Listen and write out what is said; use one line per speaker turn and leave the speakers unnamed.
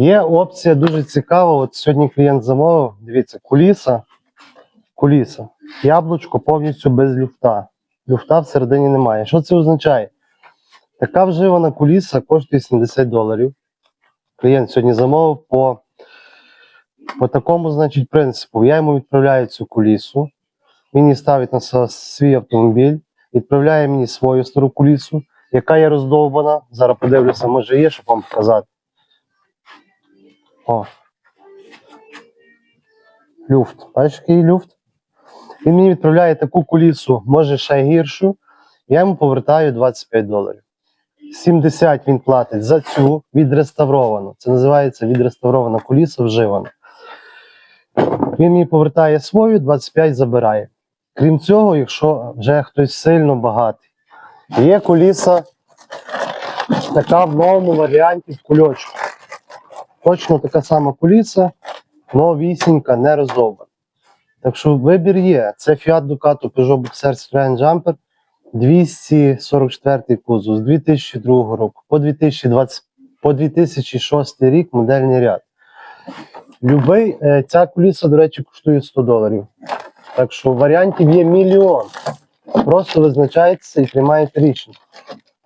Є опція дуже цікава. От сьогодні клієнт замовив. Дивіться, куліса. Куліса. Яблучко повністю без люфта. Люфта всередині немає. Що це означає? Така вживана куліса коштує 70 доларів. Клієнт сьогодні замовив по, по такому, значить, принципу. Я йому відправляю цю кулісу. Він її ставить на свій автомобіль, відправляє мені свою стару кулісу, яка є роздовбана. Зараз подивлюся, може є, щоб вам показати. О. Люфт. Бачиш, який люфт? Він мені відправляє таку кулісу, може ще гіршу. Я йому повертаю 25 доларів. 70 він платить за цю відреставровану. Це називається відреставрована куліса вживана. Він мені повертає свою, 25 забирає. Крім цього, якщо вже хтось сильно багатий, є куліса така в новому варіанті в кульочку. Точно така сама куліса, новісінька, не роздовбана. Так що вибір є. Це Fiat Ducato Peugeot Boxer Citroën Jumper 244 кузов з 2002 року по 2020, по 2006 рік модельний ряд. Любий, е, ця куліса, до речі, коштує 100 доларів. Так що варіантів є мільйон. Просто визначаєтеся і приймаєте рішення.